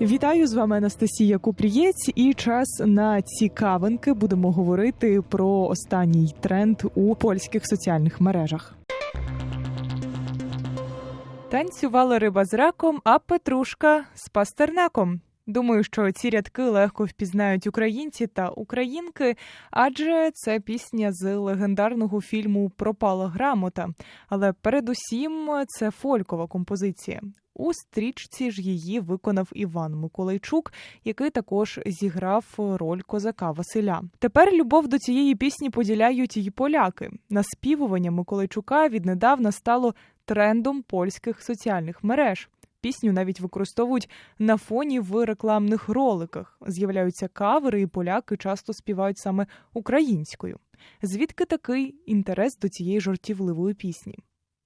Вітаю з вами Анастасія Купрієць. І час на цікавинки будемо говорити про останній тренд у польських соціальних мережах. Танцювала риба з раком, а Петрушка з пастернаком. Думаю, що ці рядки легко впізнають українці та українки, адже це пісня з легендарного фільму Пропала грамота. Але передусім це фолькова композиція. У стрічці ж її виконав Іван Миколайчук, який також зіграв роль козака Василя. Тепер любов до цієї пісні поділяють і поляки. Наспівування Миколайчука віднедавна стало трендом польських соціальних мереж. Пісню навіть використовують на фоні в рекламних роликах. З'являються кавери, і поляки часто співають саме українською. Звідки такий інтерес до цієї жартівливої пісні?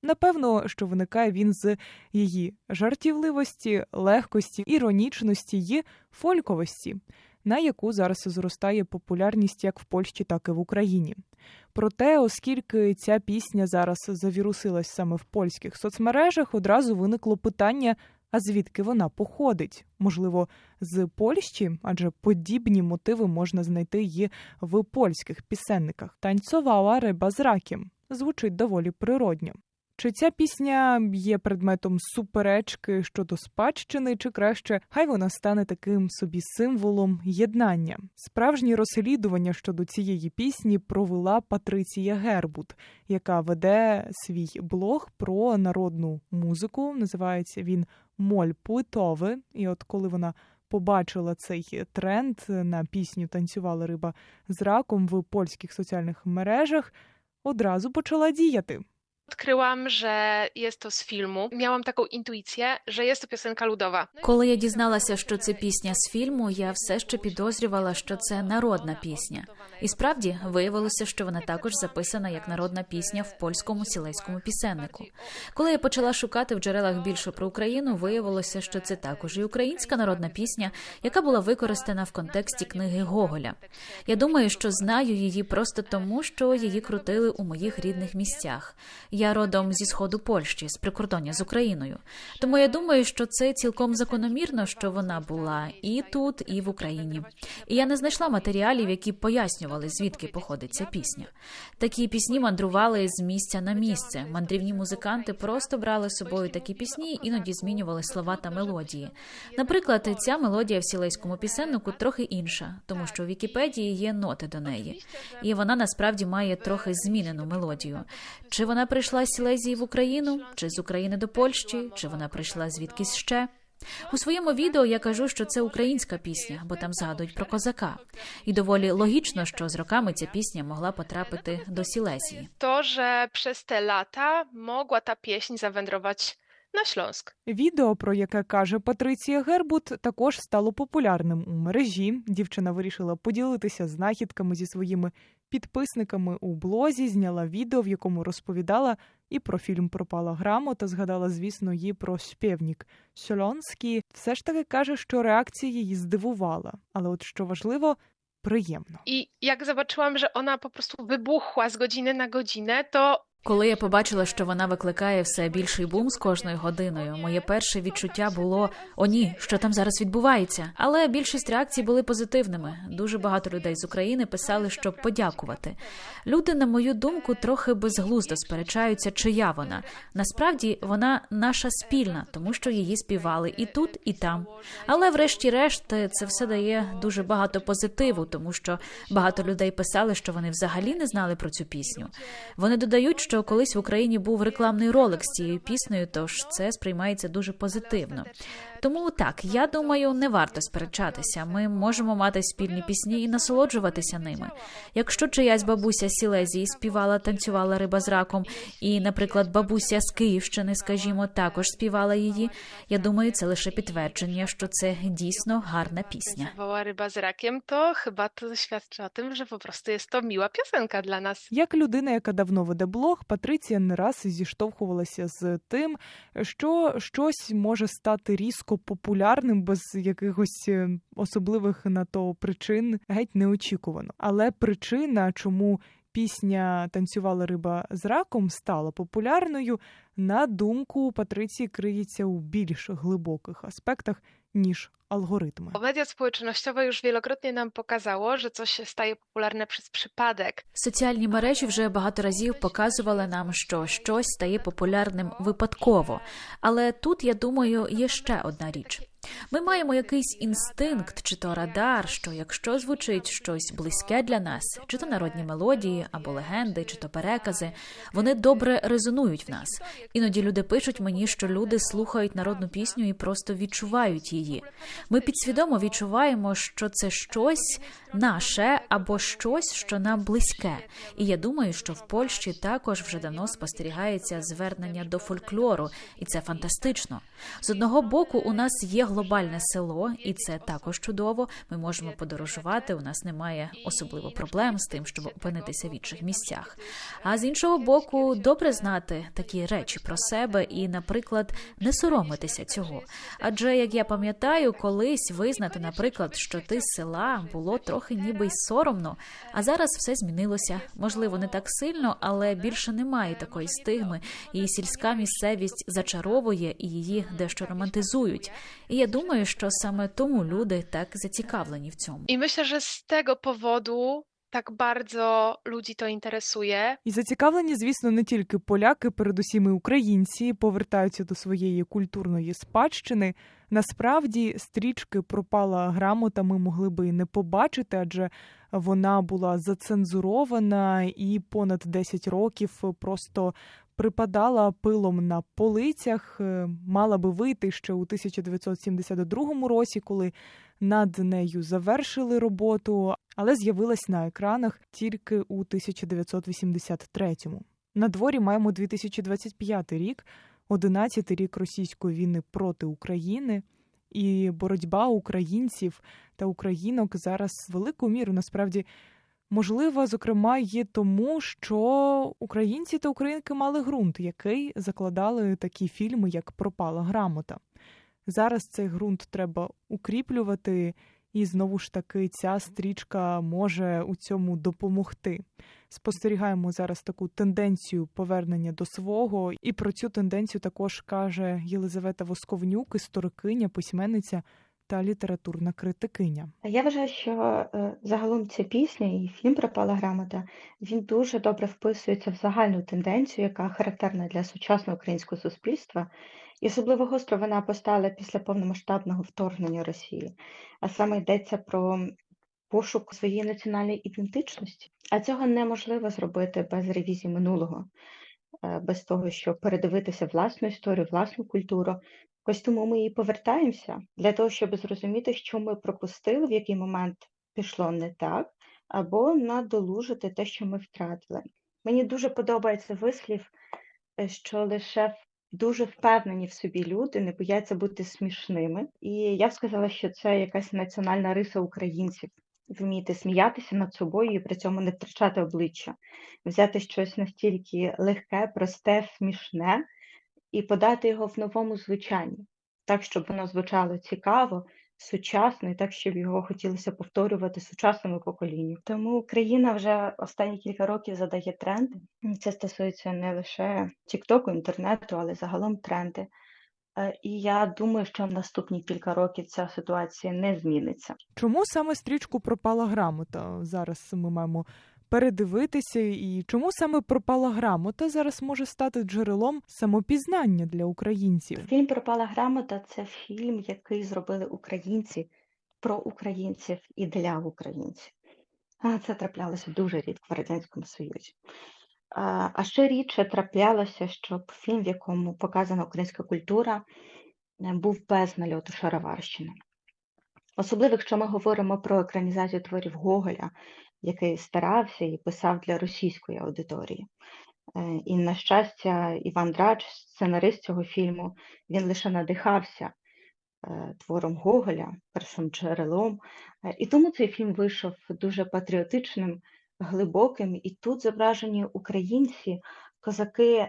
Напевно, що виникає він з її жартівливості, легкості, іронічності і фольковості, на яку зараз зростає популярність як в Польщі, так і в Україні. Проте, оскільки ця пісня зараз завірусилась саме в польських соцмережах, одразу виникло питання. А звідки вона походить? Можливо, з Польщі, адже подібні мотиви можна знайти і в польських пісенниках. Танцювала риба з раком звучить доволі природньо. Чи ця пісня є предметом суперечки щодо спадщини, чи краще хай вона стане таким собі символом єднання? Справжнє розслідування щодо цієї пісні провела Патриція Гербут, яка веде свій блог про народну музику. Називається він Моль Пуйтове. І от коли вона побачила цей тренд на пісню Танцювала риба з раком в польських соціальних мережах, одразу почала діяти. Odkryłam, że jest to z filmu. Miałam taką intuicję, że jest to piosenka ludowa. Коли я дізналася, що це пісня з фільму, я все ще підозрювала, що це народна пісня. І справді виявилося, що вона також записана як народна пісня в польському сілейському пісеннику. Коли я почала шукати в джерелах більше про Україну, виявилося, що це також і українська народна пісня, яка була використана в контексті книги Гоголя. Я думаю, що знаю її просто тому, що її крутили у моїх рідних місцях. Я родом зі сходу Польщі, з прикордоння з Україною. Тому я думаю, що це цілком закономірно, що вона була і тут, і в Україні. І я не знайшла матеріалів, які пояснювали, звідки походить ця пісня. Такі пісні мандрували з місця на місце. Мандрівні музиканти просто брали з собою такі пісні, іноді змінювали слова та мелодії. Наприклад, ця мелодія в сілейському пісеннику трохи інша, тому що у Вікіпедії є ноти до неї, і вона насправді має трохи змінену мелодію. Чи вона прийшла з Сілезії в Україну, чи з України до Польщі, чи вона прийшла звідкись ще? У своєму відео я кажу, що це українська пісня, бо там згадують про козака. І доволі логічно, що з роками ця пісня могла потрапити до Сілезії. To, że przez te lata mogła ta pieśń zawędrować na Śląsk. Відео, про яке каже Патриція Гербут, також стало популярним у мережі. Дівчина вирішила поділитися знахідками зі своїми підписниками у блозі, зняла відео, в якому розповідала і про фільм Пропала грамота. Згадала, звісно, її про співнік Сьолонський. Все ж таки каже, що реакція її здивувала. Але от що важливо, приємно. I jak zobaczyłam, że ona po prostu wybuchła z godziny na godzinę, to Коли я побачила, що вона викликає все більший бум з кожною годиною, моє перше відчуття було о ні, що там зараз відбувається. Але більшість реакцій були позитивними. Дуже багато людей з України писали, щоб подякувати. Люди, на мою думку, трохи безглуздо сперечаються, чия вона. Насправді вона наша спільна, тому що її співали і тут, і там. Але, врешті-решт, це все дає дуже багато позитиву, тому що багато людей писали, що вони взагалі не знали про цю пісню. Вони додають, що колись в Україні був рекламний ролик з цією піснею, тож це сприймається дуже позитивно. Тому так, я думаю, не варто сперечатися. Ми можемо мати спільні пісні і насолоджуватися ними. Якщо чиясь бабуся Сілезії співала, танцювала риба з раком, і, наприклад, бабуся з Київщини, скажімо, також співала її. Я думаю, це лише підтвердження, що це дійсно гарна пісня. woła ryba z rakiem, to chyba to świadczy o tym, że po prostu jest to miła piosenka dla nas. Як людина, яка давно веде блог, Патриція не раз зіштовхувалася з тим, що щось може стати різко популярним без якихось е, особливих на то причин, геть неочікувано. Але причина, чому пісня Танцювала риба з раком, стала популярною, на думку Патриції криється у більш глибоких аспектах, ніж алгоритми. Media społecznościowe już wielokrotnie nam pokazało, że coś się staje popularne przez przypadek. Соціальні мережі вже багато разів показували нам, що щось стає популярним випадково. Але тут, я думаю, є ще одна річ. Ми маємо якийсь інстинкт чи то радар, що якщо звучить щось близьке для нас, чи то народні мелодії або легенди, чи то перекази, вони добре резонують в нас. Іноді люди пишуть мені, що люди слухають народну пісню і просто відчувають її. Ми підсвідомо відчуваємо, що це щось наше або щось, що нам близьке. І я думаю, що в Польщі також вже давно спостерігається звернення до фольклору, і це фантастично. З одного боку, у нас є глобальне село, і це також чудово. Ми можемо подорожувати. У нас немає особливо проблем з тим, щоб опинитися в інших місцях. А з іншого боку, добре знати такі речі про себе і, наприклад, не соромитися цього. Адже як я пам'ятаю, колись визнати, наприклад, що ти з села було трохи ніби й соромно, а зараз все змінилося. Можливо, не так сильно, але більше немає такої стигми. І сільська місцевість зачаровує і її дещо романтизують. І я думаю, що саме тому люди так зацікавлені в цьому. I myślę, że z tego powodu tak bardzo ludzi to interesuje. І зацікавлені, звісно, не тільки поляки, передусім і українці повертаються до своєї культурної спадщини. Насправді, стрічки пропала грамота. Ми могли би і не побачити, адже вона була зацензурована і понад 10 років просто припадала пилом на полицях. Е, Мала би вийти ще у 1972 році, коли над нею завершили роботу, але з'явилась на екранах тільки у 1983-му. На дворі маємо 2025 рік, 11-й рік російської війни проти України, і боротьба українців та українок зараз велику міру насправді можлива, зокрема, є тому, що українці та українки мали ґрунт, який закладали такі фільми, як Пропала грамота. Зараз цей ґрунт треба укріплювати, і знову ж таки ця стрічка може у цьому допомогти. Спостерігаємо зараз таку тенденцію повернення до свого, і про цю тенденцію також каже Єлизавета Восковнюк, історикиня, письменниця та літературна критикиня. Я вважаю, що е, загалом ця пісня і фільм Пропала грамота він дуже добре вписується в загальну тенденцію, яка характерна для сучасного українського суспільства. І особливо гостро вона постала після повномасштабного вторгнення Росії, а саме йдеться про пошук своєї національної ідентичності. А цього неможливо зробити без ревізії минулого, е, без того, щоб передивитися власну історію, власну культуру. Ось тому ми і повертаємося для того, щоб зрозуміти, що ми пропустили, в який момент пішло не так, або надолужити те, що ми втратили. Мені дуже подобається вислів, е, що лише дуже впевнені в собі люди не бояться бути смішними. І я б сказала, що це якась національна риса українців. Вміти сміятися над собою і при цьому не втрачати обличчя, взяти щось настільки легке, просте, смішне і подати його в новому звучанні, так, щоб воно звучало цікаво, сучасно, і так, щоб його хотілося повторювати сучасному поколінню. Тому Україна вже останні кілька років задає тренди. Це стосується не лише Тіктоку, інтернету, але загалом тренди. Е, І я думаю, що в наступні кілька років ця ситуація не зміниться. Чому саме стрічку пропала грамота? Зараз ми маємо передивитися, і чому саме пропала грамота зараз може стати джерелом самопізнання для українців? Фільм Пропала грамота це фільм, який зробили українці про українців і для українців. Це траплялося дуже рідко в Радянському Союзі. А ще рідше траплялося, щоб фільм, в якому показана українська культура, був без нальоту шароварщини. Особливо, якщо ми говоримо про екранізацію творів Гоголя, який старався і писав для російської аудиторії. Е, І, на щастя, Іван Драч, сценарист цього фільму, він лише надихався е, твором Гоголя, першим джерелом. Е, І тому цей фільм вийшов дуже патріотичним, глибоким. І тут зображені українці, козаки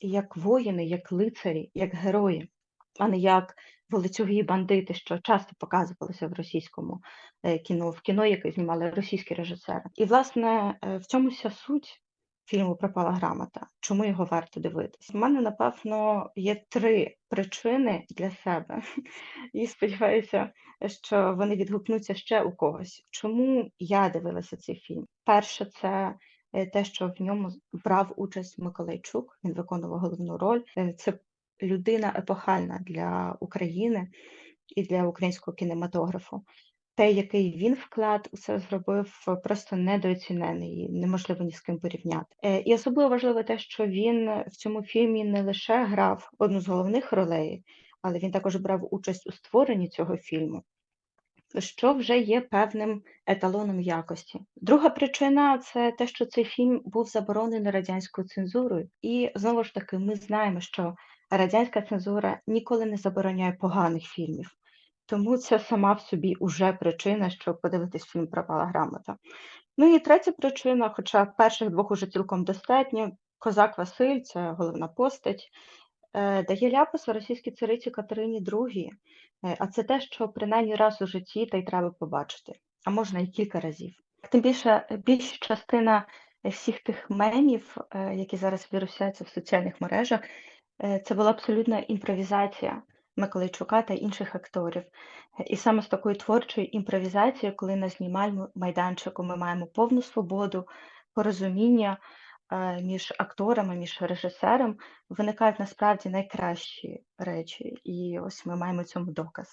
як воїни, як лицарі, як герої, а не як волоцюги бандити, що часто показувалися в російському е, кіно, в кіно, яке знімали російські режисери. І, власне, е, в цьому вся суть фільму Пропала грамота. Чому його варто дивитися? У мене, напевно, є три причини для себе, і сподіваюся, що вони відгукнуться ще у когось. Чому я дивилася цей фільм? Перше, це е, те, що в ньому брав участь Миколайчук, він виконував головну роль. Це людина епохальна для України і для українського кінематографу. Те, який він вклад у це зробив, просто недооцінений, неможливо ні з ким порівняти. Е, І особливо важливо те, що він в цьому фільмі не лише грав одну з головних ролей, але він також брав участь у створенні цього фільму, що вже є певним еталоном якості. Друга причина це те, що цей фільм був заборонений радянською цензурою. І знову ж таки, ми знаємо, що радянська цензура ніколи не забороняє поганих фільмів. Тому це сама в собі уже причина, щоб подивитись фільм Пропала грамота. Ну і третя причина, хоча перших двох уже цілком достатньо, Козак Василь, це головна постать, е, дає ляпас російській цариці Катерині II, Е, а це те, що принаймні раз у житті та й треба побачити, а можна і кілька разів. Тим більше більша частина всіх тих мемів, е, які зараз вірусяться в соціальних мережах, це була абсолютна імпровізація Миколайчука та інших акторів. Е, І саме з такою творчою імпровізацією, коли на знімальному майданчику ми маємо повну свободу, порозуміння е, між акторами, між режисером, виникають насправді найкращі речі. І ось ми маємо цьому доказ.